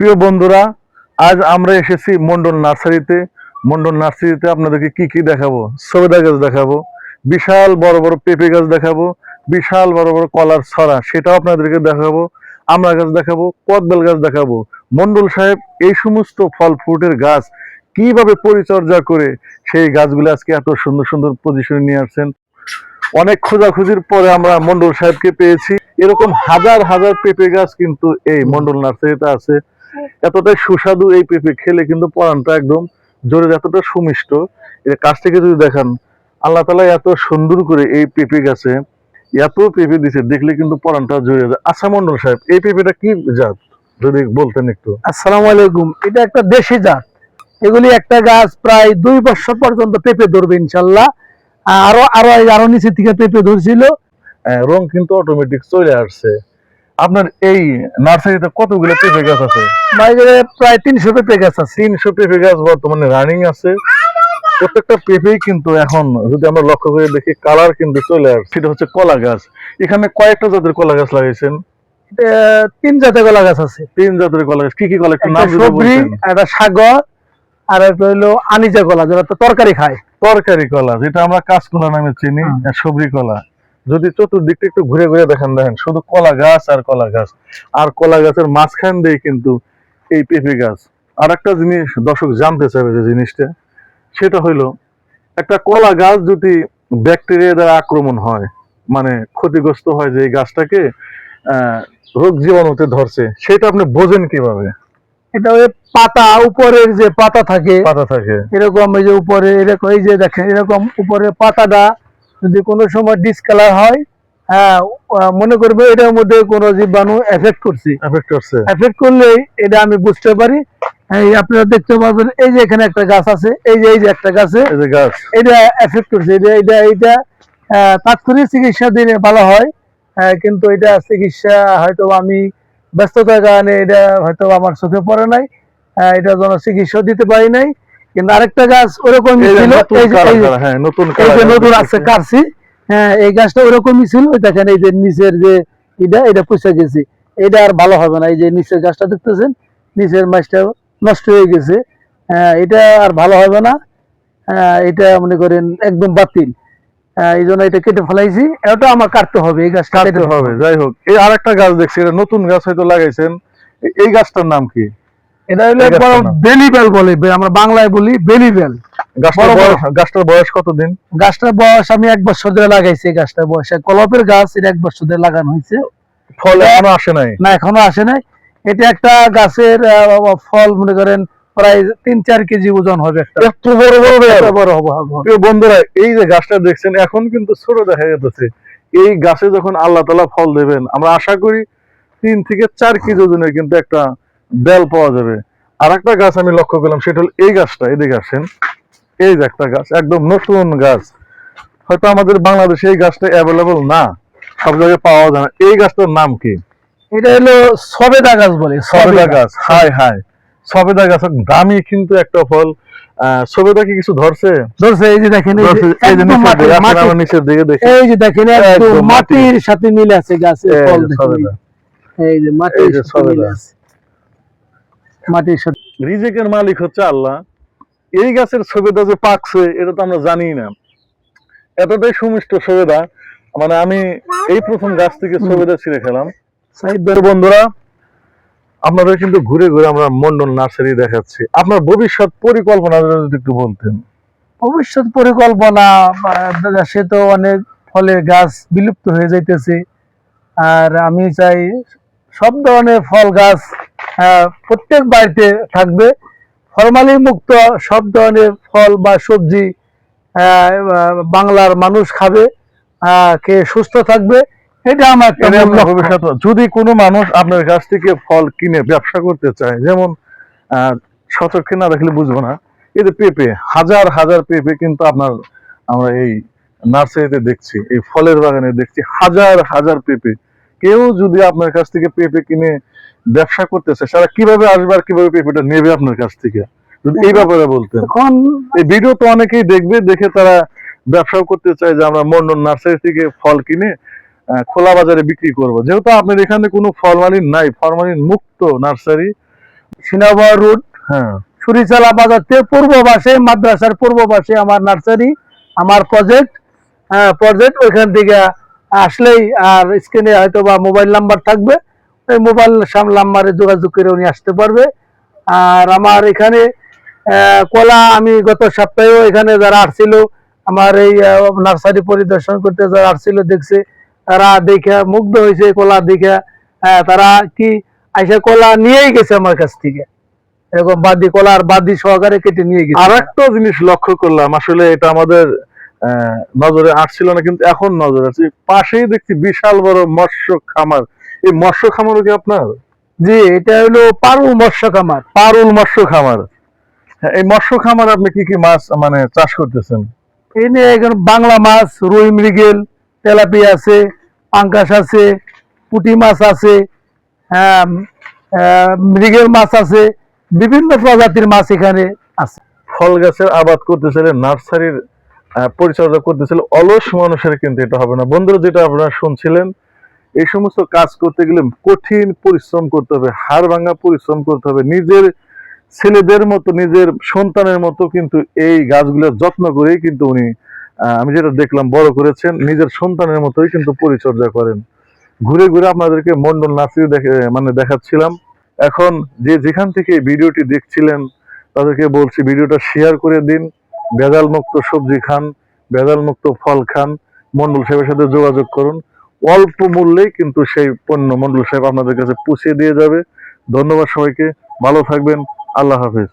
প্রিয় বন্ধুরা, আজ আমরা এসেছি মন্ডল নার্সারিতে। মন্ডল নার্সারিতে আপনাদেরকে কি কি দেখাবো? সবেদা গাছ দেখাবো, বিশাল বড় বড় পেঁপে গাছ দেখাবো, বিশাল বড় বড় কলার ছড়া, সেটাও আপনাদেরকে দেখাবো। আমড়া গাছ দেখাবো কদবেল গাছ দেখাবো। মন্ডল সাহেব, এই সমস্ত ফল ফ্রুটের গাছ কীভাবে পরিচর্যা করে সেই গাছগুলো আজকে এত সুন্দর সুন্দর পজিশনে নিয়ে আসছেন? অনেক খোঁজাখুঁজির পরে আমরা মন্ডল সাহেবকে পেয়েছি। এরকম হাজার হাজার পেঁপে গাছ কিন্তু এই মন্ডল নার্সারিতে আছে। এতটাই সুস্বাদু এই পেঁপে খেলে কিন্তু পরানটা একদম জোরে এতটা সুমিষ্ট। এর কাছ থেকে যদি দেখান আল্লাহ তালা এত সুন্দর করে এই পেঁপে গাছে এত পেঁপে দিছে দেখলে কিন্তু পরানটা জড়িয়ে যায়। আচ্ছা মন্ডল সাহেব এই পেঁপেটা কি জাত? যদি বলতেন একটু। আসসালামু আলাইকুম। এটা একটা দেশি জাত। এগুলি একটা গাছ প্রায় দুই বছর পর্যন্ত পেঁপে ধরবে ইনশাল্লাহ। আরও আরও আরও নিচে থেকে পেঁপে ধরছিল। আহ, রং কিন্তু অটোমেটিক চলে আসছে। আপনার এই নার্সারিতে কতগুলো পেঁপে গাছ আছে? বাজারে প্রায় তিনশো পেঁপে গাছ আছে। তিনশো পেঁপে গাছ বর্তমানে রানিং আছে। প্রত্যেকটা পেঁপেই কিন্তু এখন যদি আমরা লক্ষ্য করে দেখি কালার কিন্তু চলে আসছে। সেটা হচ্ছে কলা গাছ। এখানে কয়েকটা জাতের কলা গাছ লাগাইছেন। তিন জাতের কলা গাছ আছে। তিন জাতের কলা গাছ। কি কি কলা একটু নাম বলতেন। একটা সাগর আর একটা হইল আনিজা কলা যেটা তরকারি খায়। তরকারি কলা যেটা আমরা কাঁচকলা নামে চিনি সবজি কলা। যদি চতুর্দিকটা একটু ঘুরে ঘুরে দেখেন দেখেন শুধু কলা গাছ আর কলা গাছ। আর কলা গাছের মাঝখান দিয়ে কিন্তু এই পেঁপে গাছ। আর একটা জিনিস দর্শক জানতে চাইবে যে জিনিসটা সেটা হইল একটা কলা গাছ যদি ব্যাকটেরিয়া দ্বারা আক্রমণ হয় মানে ক্ষতিগ্রস্ত হয় যে এই গাছটাকে আহ, রোগ জীবাণুতে ধরছে সেটা আপনি বোঝেন কীভাবে? এটা ওই পাতা উপরের যে পাতা থাকে পাতা থাকে। এরকম এই যে উপরে এরকম এই যে দেখেন এরকম উপরে পাতাটা যদি কোনো সময় ডিসকালার হয় হ্যাঁ মনে করবে এটার মধ্যে কোনো জীবাণু এফেক্ট করছে। এফেক্ট করছে। এফেক্ট করলেই এটা আমি বুঝতে পারি। এই আপনারা দেখতে পারবেন এই যে এখানে একটা গাছ আছে এই যে এই যে একটা গাছে এই যে গাছ। এটা এফেক্ট করছে। এটা এটা এটা তাৎক্ষণিক চিকিৎসা দিলে ভালো হয়। কিন্তু এটা চিকিৎসা হয়তো আমি ব্যস্ততার কারণে এটা হয়তো আমার চোখে পড়ে নাই। এটা জন্য চিকিৎসা দিতে পারি নাই। কিন্তু আরেকটা গাছ ওরকম ছিল। নতুন হ্যাঁ নতুন। আছে কাটছি। হ্যাঁ এই গাছটা ওরকমই ছিল। দেখেন এই যে নিচের যে এটা এটা পুষে গেছে। এটা আর ভালো হবে না। এই যে নিচের গাছটা দেখতেছেন নিচের মাছটা নষ্ট হয়ে গেছে। হ্যাঁ এটা আর ভালো হবে না। হ্যাঁ, এটা মনে করেন একদম বাতিল। এই জন্য এটা কেটে ফেলাইছি। এটা আমার কাটতে হবে এই গাছটা কাটতে হবে যাই হোক। এই আরেকটা গাছ দেখছি এটা নতুন গাছ হয়তো লাগাইছেন। এই গাছটার নাম কি? এটা হলো গাছটার নাম? বলে আমরা বাংলায় বলি বড়। বয়স গাছটার বয়স কতদিন? গাছটার বয়স আমি এক বছর ধরে লাগাইছি গাছটার বয়স। কলপের গাছ এটা এক বছর ধরে লাগানো হয়েছে। ফল এখনও আসে নাই? না এখনও আসে নাই। এটা একটা গাছের ফল মনে করেন প্রায় তিন চার কেজি ওজন হবে এত বড় বড় বেল। বড় হবে বন্ধুরা এই যে গাছটা দেখছেন এখন কিন্তু ছোট দেখা যাচ্ছে এই গাছে যখন আল্লাহ তালা ফল দেবেন আমরা আশা করি তিন থেকে চার কেজি ওজনের কিন্তু একটা বেল পাওয়া যাবে। আর একটা গাছ আমি লক্ষ্য করলাম সেটা হলো এই গাছটা। এদিকে আসেন। এই যে একটা গাছ একদম নতুন গাছ। হয়তো আমাদের বাংলাদেশে এই গাছটা অ্যাভেলেবল না। সব জায়গায় পাওয়া যায় না। এই গাছটার নাম কি? এটা হলো সবেদা গাছ বলে সবেদা। গাছ। হাই হাই সবেদা গাছ দামি কিন্তু একটা ফল। আহ সবেদা কি কিছু ধরছে? ধরছে এই যে দেখেন এই যে নিচের মাটির- দিকে, এখন আমার নিচের দিকে দেখি। এই যে দেখেন মাটির। সাথে মিলে আছে গাছের ফল দেখেন। এই যে মাটির সাথে মিলে আছে। রিজেকের মালিক হচ্ছে আল্লাহ। এই গাছের সবেদা যে পাকছে এটা তো আমরা জানি না। এতটাই সুমিষ্ট সবেদা মানে আমি এই প্রথম গাছ থেকে সবেদা ছিঁড়ে খেলাম। সাইদ বন্ধুরা আপনাদের কিন্তু ঘুরে ঘুরে আমরা মন্ডল নার্সারি দেখাচ্ছি। আপনার ভবিষ্যৎ পরিকল্পনা যদি একটু বলতেন। ভবিষ্যৎ পরিকল্পনা সে তো অনেক ফলের গাছ বিলুপ্ত হয়ে যাইতেছে। আর আমি চাই সব ধরনের ফল গাছ প্রত্যেক বাড়িতে থাকবে। ফরমালি মুক্ত সব ধরনের ফল বা সবজি বাংলার মানুষ খাবে খেয়ে সুস্থ থাকবে। এটা আমার এটা। ভবিষ্যৎ। যদি কোনো মানুষ আপনার কাছ থেকে ফল কিনে ব্যবসা করতে চায় যেমন আহ, সচক্ষে না দেখলে বুঝব না যে পেঁপে হাজার হাজার পেঁপে কিন্তু আপনার আমরা এই নার্সারিতে দেখছি এই ফলের বাগানে দেখছি হাজার হাজার পেঁপে। কেউ যদি আপনার কাছ থেকে পেঁপে কিনে ব্যবসা করতেছে সারা কীভাবে আসবে আর কীভাবে পেঁপেটা নেবে আপনার কাছ থেকে? যদি এই ব্যাপারে বলতেন। এখন এই ভিডিও তো অনেকেই দেখবে দেখে তারা ব্যবসাও করতে চায় যে আমরা মন্ডল নার্সারি থেকে ফল কিনে খোলা বাজারে বিক্রি করব। যেহেতু আপনার এখানে কোনো ফরমালিন নাই ফরমালিন মুক্ত নার্সারি। সিনাবা রোড হ্যাঁ। সুরিচালা বাজার থেকে পূর্ব পাশে মাদ্রাসার পূর্ব পাশে আমার নার্সারি আমার প্রজেক্ট হ্যাঁ প্রজেক্ট ওইখান থেকে আসলেই আর স্ক্রিনে হয়তো বা মোবাইল নাম্বার থাকবে, ওই মোবাইল নাম্বারে যোগাযোগ করে উনি আসতে পারবে। আর আমার এখানে কলা আমি গত সপ্তাহেও এখানে যারা আসছিল, আমার এই নার্সারি পরিদর্শন করতে যারা আসছিল, দেখছে, তারা দেখে মুগ্ধ হয়েছে কলা দেখে। তারা কি আইসা কলা নিয়েই গেছে আমার কাছ থেকে। এরকম বাদি কলার বাদি সহকারে কেটে নিয়ে গেছে। আর একটা জিনিস লক্ষ্য করলাম, আসলে এটা আমাদের নজরে আসছিল না কিন্তু এখন নজরে আছে পাশেই দেখছি বিশাল বড় মৎস্য খামার। এই মৎস্য খামারও কি আপনার? জি এটা হলো পারুল মৎস্য খামার। পারুল মৎস্য খামার। হ্যাঁ, এই মৎস্য খামার আপনি কি কি মাছ মানে চাষ করতেছেন? এনে এখানে বাংলা মাছ রুই মৃগেল তেলাপি আছে পাঙ্কাশ আছে পুঁটি মাছ আছে মৃগেল মাছ আছে বিভিন্ন প্রজাতির মাছ এখানে আছে। ফল গাছের আবাদ করতেছিলেন নার্সারির পরিচর্যা করতেছিল, অলস মানুষের কিন্তু এটা হবে না। বন্ধুরা, যেটা আপনারা শুনছিলেন, এই সমস্ত কাজ করতে গেলে কঠিন পরিশ্রম করতে হবে, হাড় ভাঙা পরিশ্রম করতে হবে। নিজের ছেলেদের মতো, নিজের সন্তানের মতো কিন্তু এই গাছগুলোর যত্ন করেই কিন্তু উনি আমি যেটা দেখলাম, বড় করেছেন। নিজের সন্তানের মতোই কিন্তু পরিচর্যা করেন। ঘুরে ঘুরে আপনাদেরকে মন্ডল নার্সারি দেখে মানে দেখাচ্ছিলাম। এখন যে যেখান থেকে ভিডিওটি দেখছিলেন, তাদেরকে বলছি, ভিডিওটা শেয়ার করে দিন। ভেজাল মুক্ত সবজি খান ভেজাল মুক্ত ফল খান, মন্ডল সাহেবের সাথে যোগাযোগ করুন। অল্প মূল্যেই কিন্তু সেই পণ্য মন্ডল সাহেব আপনাদের কাছে পুষিয়ে দিয়ে যাবে। ধন্যবাদ সবাইকে। ভালো থাকবেন। আল্লাহ হাফিজ।